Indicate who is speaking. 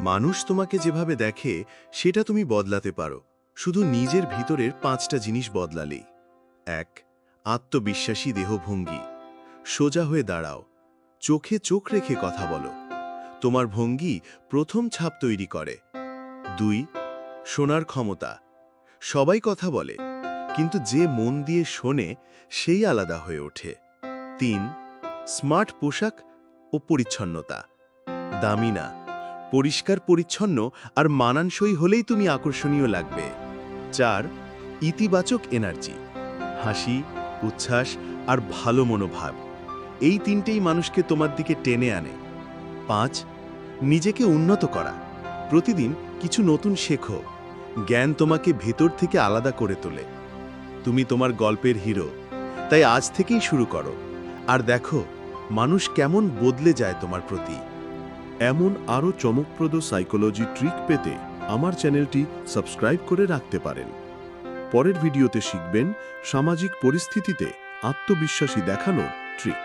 Speaker 1: মানুষ তোমাকে যেভাবে দেখে, সেটা তুমি বদলাতে পারো। শুধু নিজের ভিতরের পাঁচটা জিনিস বদলালেই। এক, আত্মবিশ্বাসী দেহভঙ্গি। সোজা হয়ে দাঁড়াও। চোখে চোখ রেখে কথা বলো। তোমার ভঙ্গি প্রথম ছাপ তৈরি করে। দুই, শোনার ক্ষমতা। সবাই কথা বলে, কিন্তু যে মন দিয়ে শোনে, সেই আলাদা হয়ে ওঠে। তিন, স্মার্ট পোশাক ও পরিচ্ছন্নতা। দামি না। পরিষ্কার, পরিচ্ছন্ন আর মানানসই হলেই তুমি আকর্ষণীয় লাগবে। চার, ইতিবাচক এনার্জি, হাসি, উচ্ছ্বাস আর ভালো মনোভাব। এই তিনটেই মানুষকে তোমার দিকে টেনে আনে। পাঁচ, নিজেকে উন্নত করা। প্রতিদিন কিছু নতুন শেখো। জ্ঞান তোমাকে ভেতর থেকে আলাদা করে তোলে। তুমি তোমার গল্পের হিরো। তাই আজ থেকেই শুরু করো। আর দেখো, মানুষ কেমন বদলে যায় তোমার প্রতি।
Speaker 2: এমন আরও চমকপ্রদ সাইকোলজি ট্রিক পেতে আমার চ্যানেলটি সাবস্ক্রাইব করে রাখতে পারেন। পরের ভিডিওতে শিখবেন সামাজিক পরিস্থিতিতে আত্মবিশ্বাসী দেখানোর ট্রিক